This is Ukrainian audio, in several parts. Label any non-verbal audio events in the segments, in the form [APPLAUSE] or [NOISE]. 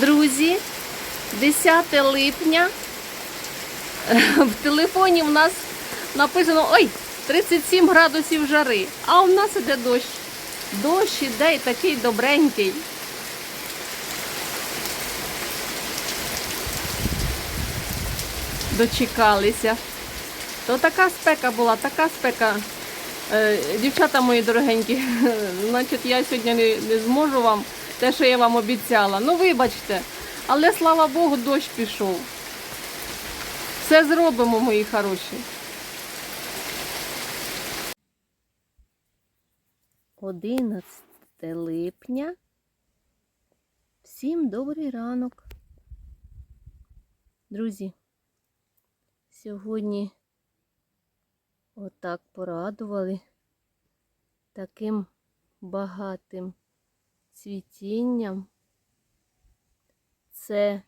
Друзі, 10 липня. В телефоні в нас написано ой, 37 градусів жари, а у нас іде дощ. Дощ іде і такий добренький. Дочекалися. То така спека була, така спека. Е, Дівчата мої дорогенькі, [LAUGHS] значить, я сьогодні не, не зможу вам те, що я вам обіцяла. Ну, вибачте, але слава Богу, дощ пішов. Все зробимо, мої хороші. Одинадцяте липня. Всім добрий ранок. Друзі, сьогодні отак порадували таким багатим цвітінням. Це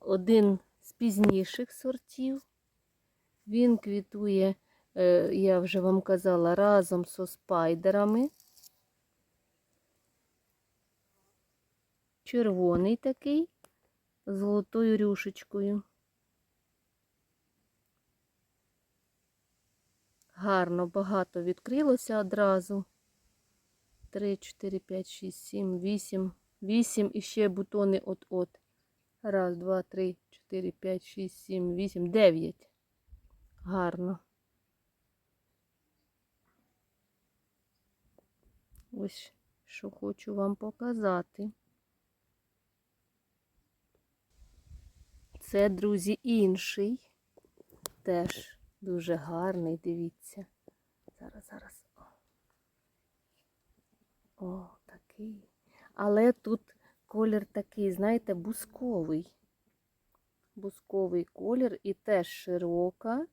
один з пізніших сортів. Він квітує, е, я вже вам казала, разом со спайдерами. Червоний такий золотою рюшечкою. Гарно, багато відкрилося одразу. 3, 4, 5, 6, 7, 8. 8 і ще бутони от-от. Раз, два, три, чотири, п'ять, шість, сім, вісім, дев'ять. Гарно. Ось що хочу вам показати. Це, друзі, інший. Теж дуже гарний, дивіться. Зараз, зараз. О, такий. Але тут колір такий, знаєте, бусковий. Бусковий колір і теж широка,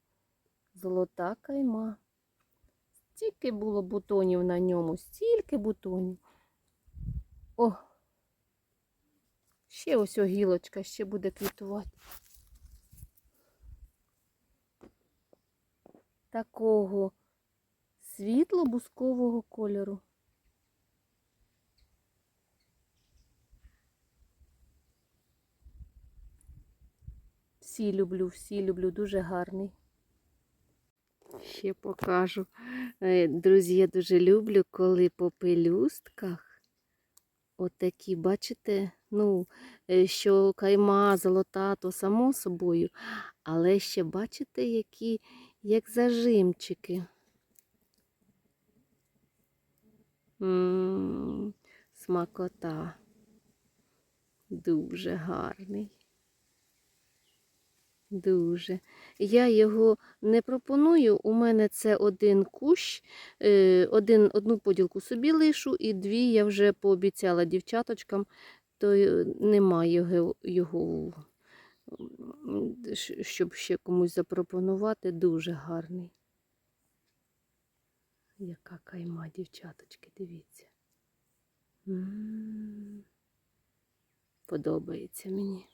золота кайма. Стільки було бутонів на ньому, стільки бутонів. О! Ще ось о гілочка, ще буде квітувати. Такого світло-бускового кольору. Всі люблю, всі люблю, дуже гарний. Ще покажу. Е, Друзі, я дуже люблю, коли по пелюстках отакі, бачите, ну, е, що кайма золота, то само собою, але ще бачите, які, як зажимчики. М, Смакота. Дуже гарний. Дуже. Я його не пропоную. У мене це один кущ, е, один, одну поділку собі лишу, і дві я вже пообіцяла дівчаточкам, то й немає його, м, щоб ще комусь запропонувати. Дуже гарний. Яка кайма, дівчаточки, дивіться. М, Подобається мені.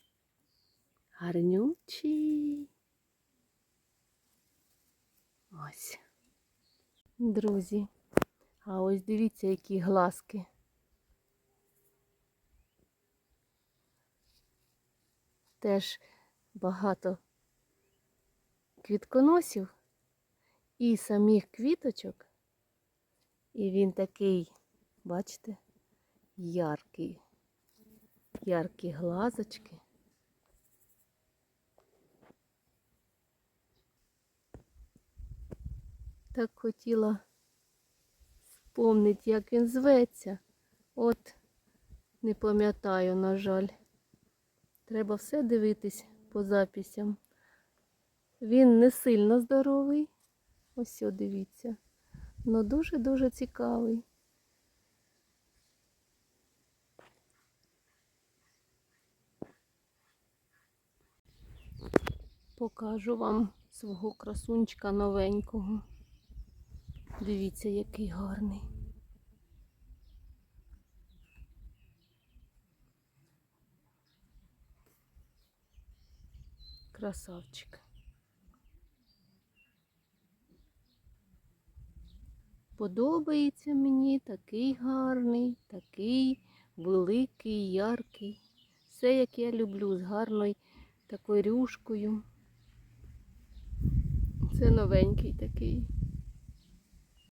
Гарнючий. Ось. Друзі. А ось дивіться, які глазки. Теж багато квітконосів і самих квіточок. І він такий, бачите, яркий, яркі глазочки. Так хотіла вспомнити, як він зветься. От не пам'ятаю, на жаль. Треба все дивитись по записям. Він не сильно здоровий. Ось о, дивіться. Ну дуже-дуже цікавий. Покажу вам свого красунчика новенького. Дивіться, який гарний. Красавчик. Подобається мені такий гарний, такий великий, яркий. Все, як я люблю, з гарною такою рюшкою. Це новенький такий.